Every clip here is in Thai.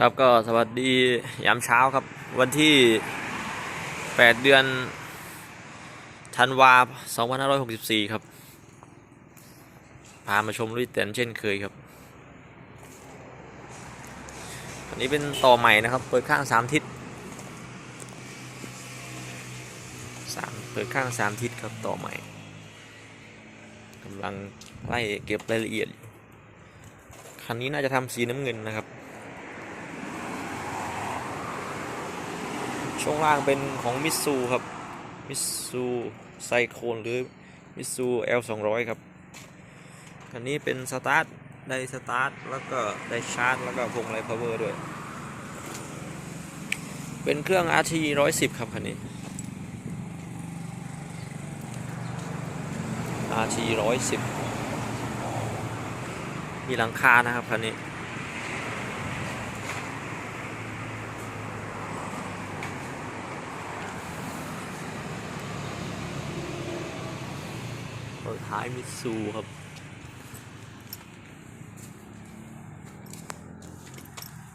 ครับก็สวัสดียามเช้าครับ วันที่ 8 เดือนธันวา2564 ครับ พามาชมลุยเต็นเช่นเคยครับอันนี้เป็นต่อใหม่นะครับ เปิดข้าง 3 ทิศสามเปิดข้าง 3 ทิศครับต่อใหม่กำลังไล่เก็บรายละเอียดคันนี้น่าจะทำสีน้ำเงินนะครับ ช่วงล่างเป็นของมิ t ซูครับมิ t ซูไซโคนหรือมิ t ซู L 2 0 0 ครับคันนี้เป็นสตาร์ทได้สตาร์ทแล้วก็ได้ชาร์จ แล้วก็พวงมาลัยพาวเวอร์ด้วย เป็นเครื่อง RT 110 ครับคันนี้ RT 110 มีหลังคานะครับคันนี้ รถท้ายมิซูครับ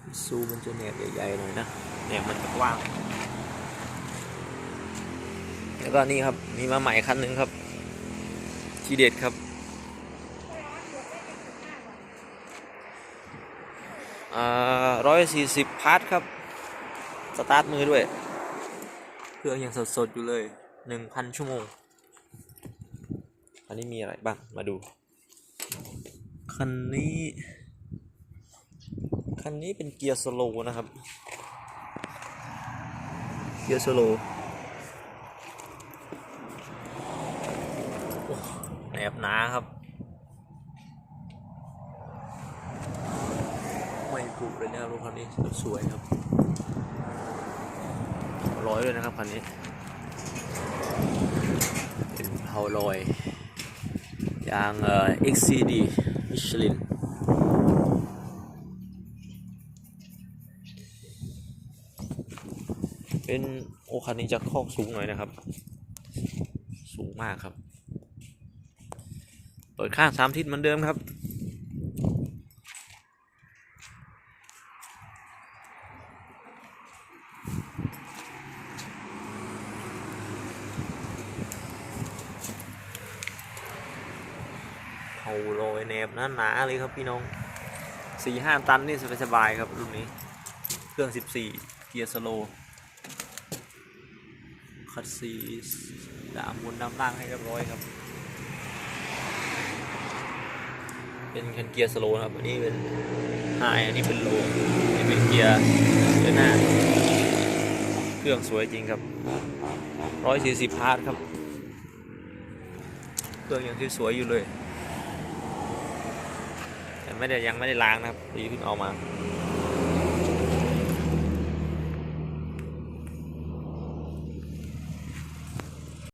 มิซูมันจะแหนบใหญ่ๆหน่อยนะแหนบมันจะกว้าง แล้วก็นี่ครับมีมาใหม่คันหนึ่งครับ ทีเด็ดครับร้อยสี่สิบพาร์ทครับ สตาร์ทมือด้วย เครื่องยังสดๆอยู่เลยหนึ่งพันชั่วโมง อันนี้มีอะไรบ้าง มาดู คันนี้ คันนี้เป็นเกียร์สโลว์นะครับ เกียร์สโลว์โอ้แหนบหนาครับ ไม่ปลุเลยนะครับรถคันนี้สวยครับ ร้อยเลยนะครับคันนี้ เป็นเผาลอย ยางเอ่อ XCD Michelin เป็นโอคันนี้จะคอกสูงหน่อยนะครับ สูงมากครับ เปิดข้างสามทิศเหมือนเดิมครับ เผาโรยแนบหนาๆเลยครับพี่น้องสี่ห้าตันนี่สบายๆครับรุ่นนี้ เครื่อง14เกียร์สโลคัดซีดามบนดามล่างให้เรียบร้อยครับ เป็นคันเกียร์สโลครับอันนี้เป็นไฮอันนี้เป็นโลอันนี้เป็นเกียร์เดินหน้า เครื่องสวยจริงครับ140พาร์ทครับ เครื่องยังสวยๆอยู่เลย ไม่ได้ยังไม่ได้ล้างนะครับตีเพิ่งเอามา